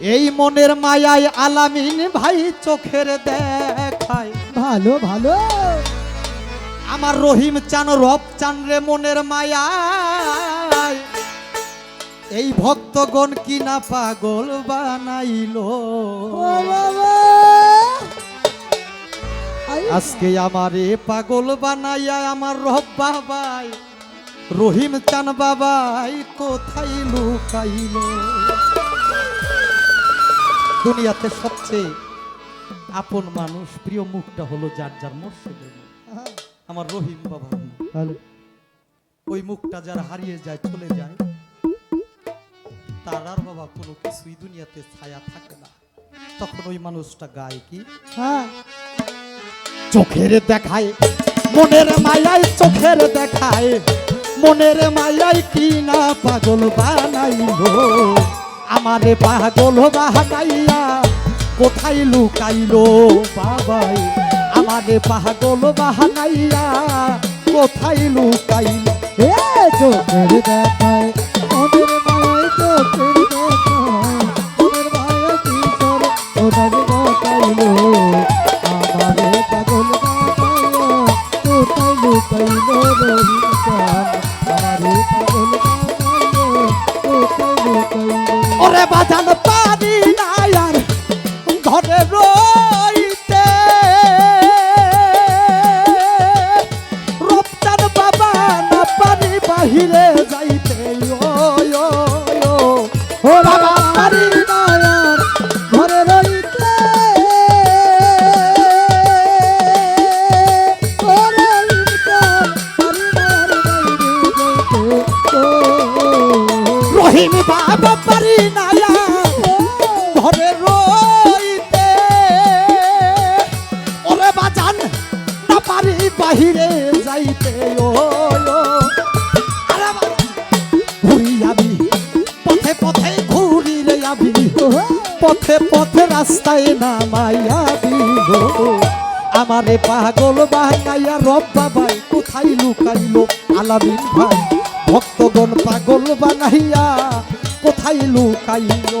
এই মনের মায়ায় আলামিন ভাই চোখের দেখায় ভালো ভালো। আমার রহিম চান রব চান রে মনের মায়ায়। এই ভক্তগণ কি না পাগল বানাইলো। আজকে আমারে পাগল বানাইয়া আমার রব বাবাই রহিম চান বাবাই কোথায় লুকাইল? দুনিয়াতে সবচেয়ে আপন মানুষ প্রিয় মুখটা হলো যার যার মর্ষেদের মুখ আমার রহিম ভালো ওই মুখটা যারা হারিয়ে যায় চলে যায় তার আর বাবা কোনো কিছুই দুনিয়াতে ছায়া থাকে না। তখন ওই মানুষটা গায় কি? হ্যাঁ। চোখের দেখায় মনের মায়ায় চোখের দেখায় মনের মায়ায় কি না পাগল বানাইলো? আমারে পাগল বাহাইয়া কোথায় লুকাইলো বাবাই? আমারে পাগল বাহাইয়া কোথায় লুকাইলো? এ চোখের দেখায় মনের মায়ের চোখের রইতে। ওরে বাজান, না পারি বাহিরে যাইতে, ও পথে পথে পথে পথে রাস্তায় নামাইয়া দিল আমারে পাগল বানাইয়া রব বাবাই, কোথায় লুকাইলো আলামিন ভাই? ভক্তগণ পাগল বানাইয়া কোথায় লুকাইলো?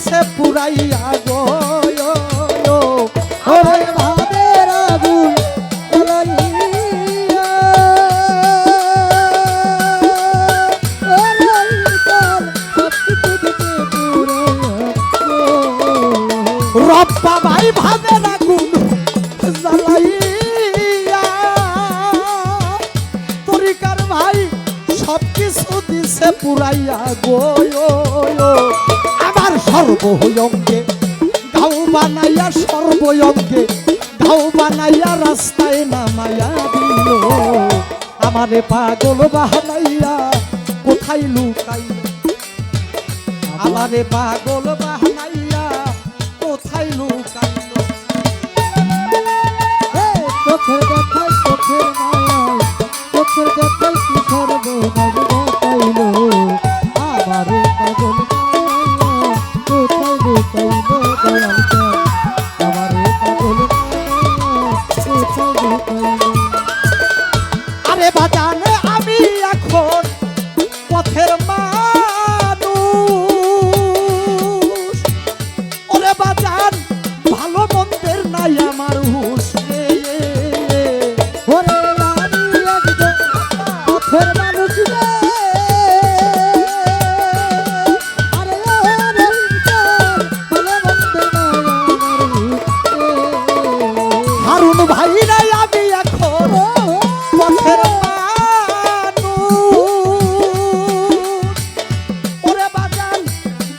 দিতে পুরাইয়া রব বাবাই ভাবে আগুন জ্বালাইয়া। তরিকার ভাই সব কিছু দিছে পুরাইয়া গো। আমার সর্বয়ঙ্গে গাও বানাইয়া সর্বয়ঙ্গে গাও বানাইয়া রাস্তায় নামাইয়া দিল। আমারে পাগল বাহানাইয়া কোথায় লুকাই? আমারে পাগল বাহানাইয়া কোথায় লুকাইল? এই চোখের দেখায় চোখের ভাই আমি এখন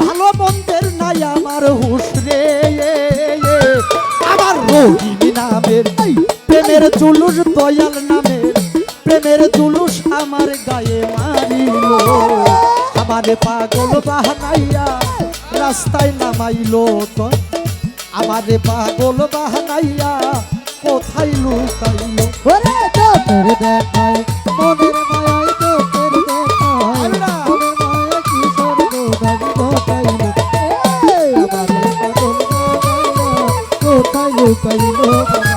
ভালো মন্দের নাই আমার হুশ আমার রহিম নামের, প্রেমের জুলুস দয়াল নামের, প্রেমের জুলুস আমার গায়ে মারিল আমারে পাগল বাহানাইয়া রাস্তায় নামাইলো তো, আমারে পাগল বাহানাইয়া কোথায় লুকাইলো ওরে তোর দেখায় মনের মায়ায় তোর দেখায়। মনের মায়ায় কি স্বর্গ গান কোথায় বানাইয়া কোথায় লুকাইল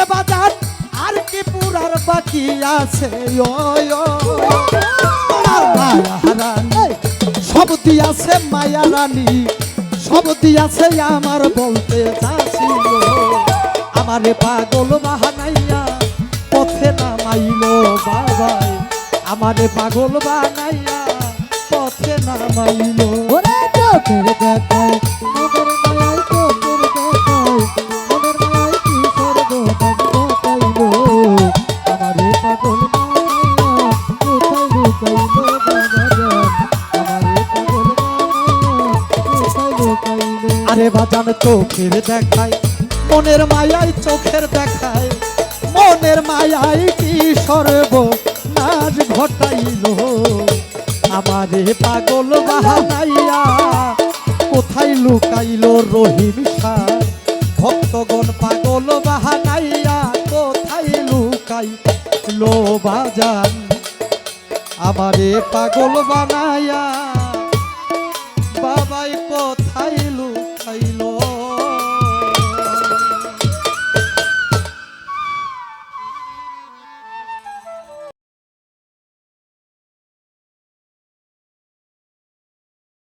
ওরে বাজার, আর কি পুরার বাকি আছে? সব দিয়াছে মায়া রানী, সব দিয়াছে আমার বলতে চাছিল আমারে পাগল বাহানাইয়া পথে নামাইল বাবাই আমারে পাগল বানাইয়া পথে নামাইল। ওরে দেখায় চোখের দেখায়, মনের মায়াই চোখের দেখায়। মনের মায়াই কি সর্ব নাচ ঘটাইল? আমারে পাগল বাহানাইয়া কোথায় লুকাইল রহিম শাহ ভক্তগণ পাগল বাহানাইয়া কোথায় লুকাইল বাজান? আমারে পাগল বানাইয়া বাবাই কোথায়